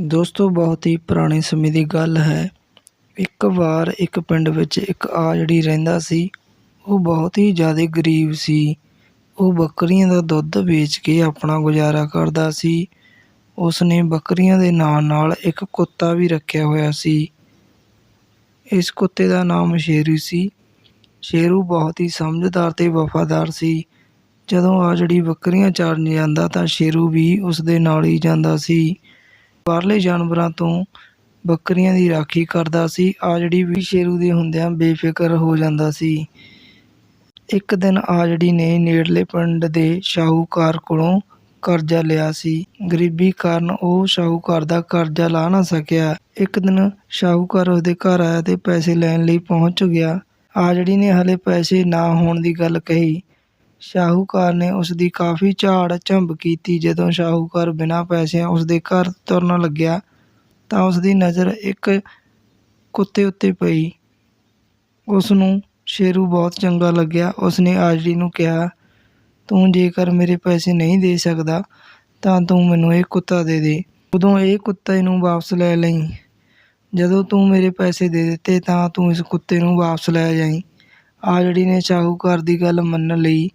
ਦੋਸਤੋ, ਬਹੁਤ ਹੀ ਪੁਰਾਣੇ ਸਮੇਂ ਦੀ ਗੱਲ ਹੈ। ਇੱਕ ਵਾਰ ਇੱਕ ਪਿੰਡ ਵਿੱਚ ਇੱਕ ਆ ਆਜੜੀ ਰਹਿੰਦਾ ਸੀ, ਉਹ ਬਹੁਤ ਹੀ ਜ਼ਿਆਦਾ ਗਰੀਬ ਸੀ। ਉਹ ਬੱਕਰੀਆਂ ਦਾ ਦੁੱਧ ਵੇਚ ਕੇ ਆਪਣਾ ਗੁਜ਼ਾਰਾ ਕਰਦਾ ਸੀ। ਉਸ ਨੇ ਬੱਕਰੀਆਂ ਦੇ ਨਾਲ ਨਾਲ ਇੱਕ ਕੁੱਤਾ ਵੀ ਰੱਖਿਆ ਹੋਇਆ ਸੀ। ਇਸ ਕੁੱਤੇ ਦਾ ਨਾਮ ਸ਼ੇਰੂ ਸੀ। ਸ਼ੇਰੂ ਬਹੁਤ ਹੀ ਸਮਝਦਾਰ ਤੇ ਵਫ਼ਾਦਾਰ ਸੀ। ਜਦੋਂ ਆ ਆਜੜੀ ਬੱਕਰੀਆਂ ਚਾਰਨ ਜਾਂਦਾ ਤਾਂ ਸ਼ੇਰੂ ਵੀ ਉਸ ਦੇ ਨਾਲ ਹੀ ਜਾਂਦਾ ਸੀ। ਬਾਹਰਲੇ ਜਾਨਵਰਾਂ ਤੋਂ ਬੱਕਰੀਆਂ ਦੀ ਰਾਖੀ ਕਰਦਾ ਸੀ। ਆਜੜੀ ਵੀ ਸ਼ੇਰੂ ਦੇ ਹੁੰਦਿਆਂ ਬੇਫਿਕਰ ਹੋ ਜਾਂਦਾ ਸੀ। ਇੱਕ ਦਿਨ ਆਜੜੀ ਨੇ ਨੇੜਲੇ ਪਿੰਡ ਦੇ ਸ਼ਾਹੂਕਾਰ ਕੋਲੋਂ ਕਰਜ਼ਾ ਲਿਆ ਸੀ। ਗਰੀਬੀ ਕਾਰਨ ਉਹ ਸ਼ਾਹੂਕਾਰ ਦਾ ਕਰਜ਼ਾ ਲਾ ਨਾ ਸਕਿਆ। ਇੱਕ ਦਿਨ ਸ਼ਾਹੂਕਾਰ ਉਹਦੇ ਘਰ ਆਇਆ ਤੇ ਪੈਸੇ ਲੈਣ ਲਈ ਪਹੁੰਚ ਗਿਆ। ਆਜੜੀ ਨੇ ਹਲੇ ਪੈਸੇ ਨਾ ਹੋਣ ਦੀ ਗੱਲ ਕਹੀ ਸ਼ਾਹੂਕਾਰ ਨੇ ਉਸ ਦੀ ਕਾਫੀ ਝਾੜ ਝੰਬ ਕੀਤੀ। ਜਦੋਂ ਸ਼ਾਹੂਕਾਰ ਬਿਨਾਂ ਪੈਸਿਆਂ ਉਸ ਦੇ ਘਰ ਤੁਰਨ ਲੱਗਿਆ, ਤਾਂ ਉਸ ਦੀ ਨਜ਼ਰ ਇੱਕ ਕੁੱਤੇ ਉੱਤੇ ਪਈ। ਉਸ ਨੂੰ ਸ਼ੇਰੂ ਬਹੁਤ ਚੰਗਾ ਲੱਗਿਆ। ਉਸ ਨੇ ਆਜੜੀ ਨੂੰ ਕਿਹਾ, ਤੂੰ ਜੇਕਰ ਮੇਰੇ ਪੈਸੇ ਨਹੀਂ ਦੇ ਸਕਦਾ, ਤਾਂ ਤੂੰ ਮੈਨੂੰ ਇਹ ਕੁੱਤਾ ਦੇ ਦੇ। ਉਦੋਂ ਇਹ ਕੁੱਤੇ ਨੂੰ ਵਾਪਸ ਲੈ ਲਈ। ਜਦੋਂ ਤੂੰ ਮੇਰੇ ਪੈਸੇ ਦੇ ਦਿੱਤੇ, ਤਾਂ ਤੂੰ ਇਸ ਕੁੱਤੇ ਨੂੰ ਵਾਪਸ ਲੈ ਜਾਈਂ। ਆਜੜੀ ਨੇ ਸ਼ਾਹੂਕਾਰ ਦੀ ਗੱਲ ਮੰਨ ਲਈ।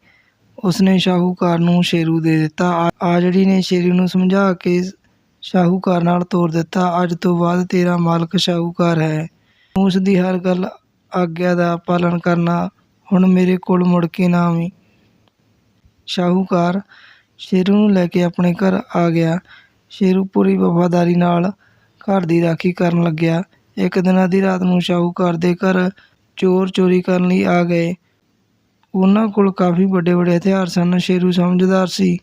ਉਸਨੇ ਸ਼ਾਹੂਕਾਰ ਨੂੰ ਸ਼ੇਰੂ ਦੇ ਦਿੱਤਾ। ਆ- ਆਜੜੀ ਨੇ ਸ਼ੇਰੂ ਨੂੰ ਸਮਝਾ ਕੇ ਸ਼ਾਹੂਕਾਰ ਨਾਲ ਤੋਰ ਦਿੱਤਾ, ਅੱਜ ਤੋਂ ਬਾਅਦ ਤੇਰਾ ਮਾਲਕ ਸ਼ਾਹੂਕਾਰ ਹੈ। ਉਸ ਦੀ ਹਰ ਗੱਲ ਆਗਿਆ ਦਾ ਪਾਲਣ ਕਰਨਾ ਹੁਣ ਮੇਰੇ ਕੋਲ ਮੁੜ ਕੇ ਨਾ ਆਵੀਂ। ਸ਼ਾਹੂਕਾਰ ਸ਼ੇਰੂ ਨੂੰ ਲੈ ਕੇ ਆਪਣੇ ਘਰ ਆ ਗਿਆ। ਸ਼ੇਰੂ ਪੂਰੀ ਵਫ਼ਾਦਾਰੀ ਨਾਲ ਘਰ ਦੀ ਰਾਖੀ ਕਰਨ ਲੱਗਿਆ। ਇੱਕ ਦਿਨ ਅੱਧੀ ਰਾਤ ਨੂੰ ਸ਼ਾਹੂਕਾਰ ਦੇ ਘਰ ਚੋਰ ਚੋਰੀ ਕਰਨ ਲਈ ਆ ਗਏ। ਉਹਨਾਂ ਕੋਲ ਕਾਫੀ ਵੱਡੇ ਵੱਡੇ ਹਥਿਆਰ ਸਨ। ਸ਼ੇਰੂ ਸਮਝਦਾਰ ਸੀ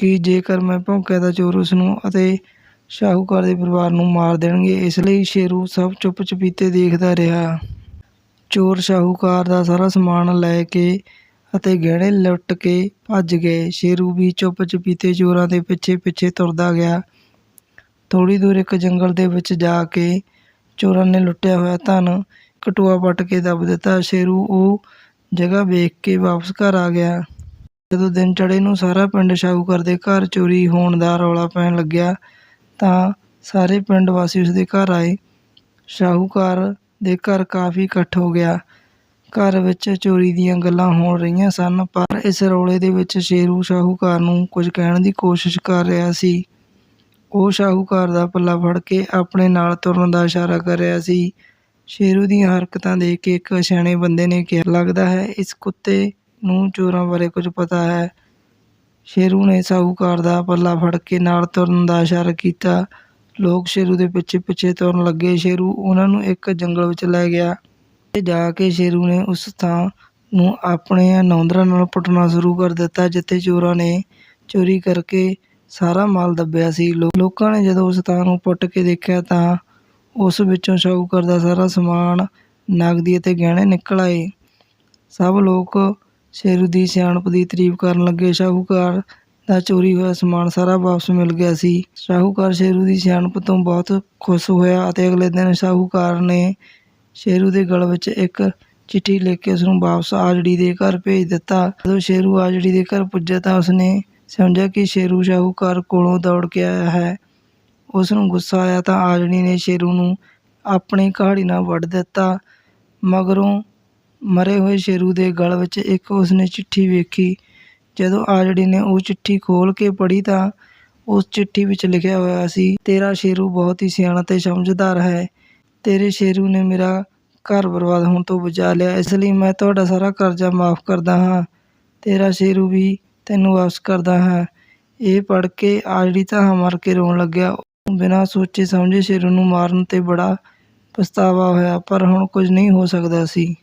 ਕਿ ਜੇਕਰ ਮੈਂ ਭੌਂਕਿਆ ਤਾਂ ਚੋਰ ਉਸ ਨੂੰ ਅਤੇ ਸ਼ਾਹੂਕਾਰ ਦੇ ਪਰਿਵਾਰ ਨੂੰ ਮਾਰ ਦੇਣਗੇ। ਇਸ ਲਈ ਸ਼ੇਰੂ ਸਭ ਚੁੱਪ ਚਪੀਤੇ ਦੇਖਦਾ ਰਿਹਾ। ਚੋਰ ਸ਼ਾਹੂਕਾਰ ਦਾ ਸਾਰਾ ਸਮਾਨ ਲੈ ਕੇ ਅਤੇ ਗਹਿਣੇ ਲੁੱਟ ਕੇ ਭੱਜ ਗਏ। ਸ਼ੇਰੂ ਵੀ ਚੁੱਪ ਚਪੀਤੇ ਚੋਰਾਂ ਦੇ ਪਿੱਛੇ ਪਿੱਛੇ ਤੁਰਦਾ ਗਿਆ। ਥੋੜੀ ਦੂਰ ਇੱਕ ਜੰਗਲ ਦੇ ਵਿੱਚ ਜਾ ਕੇ ਚੋਰਾਂ ਨੇ ਲੁੱਟਿਆ ਹੋਇਆ ਧਨ ਕਟੂਆ ਪੱਟ ਕੇ ਦੱਬ ਦਿੱਤਾ। ਸ਼ੇਰੂ ਉਹ ਜਗ੍ਹਾ ਵੇਖ ਕੇ ਵਾਪਸ ਘਰ ਆ ਗਿਆ। ਜਦੋਂ ਦਿਨ ਚੜ੍ਹੇ ਨੂੰ ਸਾਰਾ ਪਿੰਡ ਸ਼ਾਹੂਕਾਰ ਦੇ ਘਰ ਚੋਰੀ ਹੋਣ ਦਾ ਰੌਲਾ ਪੈਣ ਲੱਗਿਆ, ਤਾਂ ਸਾਰੇ ਪਿੰਡ ਵਾਸੀ ਉਸ ਦੇ ਘਰ ਆਏ। ਸ਼ਾਹੂਕਾਰ ਦੇ ਘਰ ਕਾਫੀ ਇਕੱਠ ਹੋ ਗਿਆ। ਘਰ ਵਿੱਚ ਚੋਰੀ ਦੀਆਂ ਗੱਲਾਂ ਹੋ ਰਹੀਆਂ ਸਨ, ਪਰ ਇਸ ਰੌਲੇ ਦੇ ਵਿੱਚ ਸ਼ੇਰੂ ਸ਼ਾਹੂਕਾਰ ਨੂੰ ਕੁਝ ਕਹਿਣ ਦੀ ਕੋਸ਼ਿਸ਼ ਕਰ ਰਿਹਾ ਸੀ। ਉਹ ਸ਼ਾਹੂਕਾਰ ਦਾ ਪੱਲਾ ਫੜ ਕੇ ਆਪਣੇ ਨਾਲ ਤੁਰਨ ਦਾ ਇਸ਼ਾਰਾ ਕਰ ਰਿਹਾ ਸੀ। ਸ਼ੇਰੂ ਦੀਆਂ ਹਰਕਤਾਂ ਦੇਖ ਕੇ ਇੱਕ ਸਿਆਣੇ ਬੰਦੇ ਨੇ ਕਿਹਾ, ਲੱਗਦਾ ਹੈ ਇਸ ਕੁੱਤੇ ਨੂੰ ਚੋਰਾਂ ਬਾਰੇ ਕੁਝ ਪਤਾ ਹੈ। ਸ਼ੇਰੂ ਨੇ ਸ਼ਾਹੂਕਾਰ ਦਾ ਪੱਲਾ ਫੜ ਕੇ ਨਾਲ ਤੁਰਨ ਦਾ ਇਸ਼ਾਰਾ ਕੀਤਾ। ਲੋਕ ਸ਼ੇਰੂ ਦੇ ਪਿੱਛੇ ਪਿੱਛੇ ਤੁਰਨ ਲੱਗੇ। ਸ਼ੇਰੂ ਉਹਨਾਂ ਨੂੰ ਇੱਕ ਜੰਗਲ ਵਿੱਚ ਲੈ ਗਿਆ ਤੇ ਜਾ ਕੇ ਸ਼ੇਰੂ ਨੇ ਉਸ ਥਾਂ ਨੂੰ ਆਪਣੇ ਨੌਂਦਰਾਂ ਨਾਲ ਪੁੱਟਣਾ ਸ਼ੁਰੂ ਕਰ ਦਿੱਤਾ, ਜਿੱਥੇ ਚੋਰਾਂ ਨੇ ਚੋਰੀ ਕਰਕੇ ਸਾਰਾ ਮਾਲ ਦੱਬਿਆ ਸੀ। ਲੋ- ਲੋਕਾਂ ਨੇ ਜਦੋਂ ਉਸ ਥਾਂ ਨੂੰ ਪੁੱਟ ਕੇ ਦੇਖਿਆ ਤਾਂ ਉਸ ਵਿੱਚੋਂ ਸ਼ਾਹੂਕਾਰ ਦਾ ਸਾਰਾ ਸਮਾਨ ਨਗਦੀ ਅਤੇ ਗਹਿਣੇ ਨਿਕਲ ਆਏ। ਸਭ ਲੋਕ ਸ਼ੇਰੂ ਦੀ ਸਿਆਣਪ ਦੀ ਤਾਰੀਫ ਕਰਨ ਲੱਗੇ। ਸ਼ਾਹੂਕਾਰ ਦਾ ਚੋਰੀ ਹੋਇਆ ਸਮਾਨ ਸਾਰਾ ਵਾਪਸ ਮਿਲ ਗਿਆ ਸੀ। ਸ਼ਾਹੂਕਾਰ ਸ਼ੇਰੂ ਦੀ ਸਿਆਣਪ ਤੋਂ ਬਹੁਤ ਖੁਸ਼ ਹੋਇਆ ਅਤੇ ਅਗਲੇ ਦਿਨ ਸ਼ਾਹੂਕਾਰ ਨੇ ਸ਼ੇਰੂ ਦੇ ਗਲ ਵਿੱਚ ਇੱਕ ਚਿੱਠੀ ਲਿਖ ਕੇ ਉਸ ਨੂੰ ਵਾਪਸ ਆਜੜੀ ਦੇ ਘਰ ਭੇਜ ਦਿੱਤਾ। ਜਦੋਂ ਸ਼ੇਰੂ ਆਜੜੀ ਦੇ ਘਰ ਪੁੱਜਾ ਤਾਂ ਉਸਨੇ ਸਮਝਿਆ ਕਿ ਸ਼ੇਰੂ ਸ਼ਾਹੂਕਾਰ ਕੋਲੋਂ ਦੌੜ ਕੇ ਆਇਆ ਹੈ। ਉਸ ਨੂੰ ਗੁੱਸਾ ਆਇਆ ਤਾਂ ਆਜੜੀ ਨੇ ਸ਼ੇਰੂ ਨੂੰ ਆਪਣੀ ਕਹਾੜੀ ਨਾਲ ਵੱਢ ਦਿੱਤਾ। ਮਗਰੋਂ ਮਰੇ ਹੋਏ ਸ਼ੇਰੂ ਦੇ ਗਲ ਵਿੱਚ ਇੱਕ ਉਸਨੇ ਚਿੱਠੀ ਵੇਖੀ। ਜਦੋਂ ਆਜੜੀ ਨੇ ਉਹ ਚਿੱਠੀ ਖੋਲ ਕੇ ਪੜ੍ਹੀ ਤਾਂ ਉਸ ਚਿੱਠੀ ਵਿੱਚ ਲਿਖਿਆ ਹੋਇਆ ਸੀ, ਤੇਰਾ ਸ਼ੇਰੂ ਬਹੁਤ ਹੀ ਸਿਆਣਾ ਤੇ ਸਮਝਦਾਰ ਹੈ। ਤੇਰੇ ਸ਼ੇਰੂ ਨੇ ਮੇਰਾ ਘਰ ਬਰਬਾਦ ਹੋਣ ਤੋਂ ਬਚਾ ਲਿਆ। ਇਸ ਲਈ ਮੈਂ ਤੁਹਾਡਾ ਸਾਰਾ ਕਰਜ਼ਾ ਮਾਫ ਕਰਦਾ ਹਾਂ। ਤੇਰਾ ਸ਼ੇਰੂ ਵੀ ਤੈਨੂੰ ਵਾਪਸ ਕਰਦਾ ਹਾਂ। ਇਹ ਪੜ੍ਹ ਕੇ ਆਜੜੀ ਤਾਂ ਮਰ ਕੇ ਰੋਣ ਲੱਗਿਆ। ਬਿਨਾਂ ਸੋਚੇ ਸਮਝੇ ਸ਼ੇਰੂ ਨੂੰ ਮਾਰਨ ਤੇ ਬੜਾ ਪਛਤਾਵਾ ਹੋਇਆ, ਪਰ ਹੁਣ ਕੁਝ ਨਹੀਂ ਹੋ ਸਕਦਾ ਸੀ।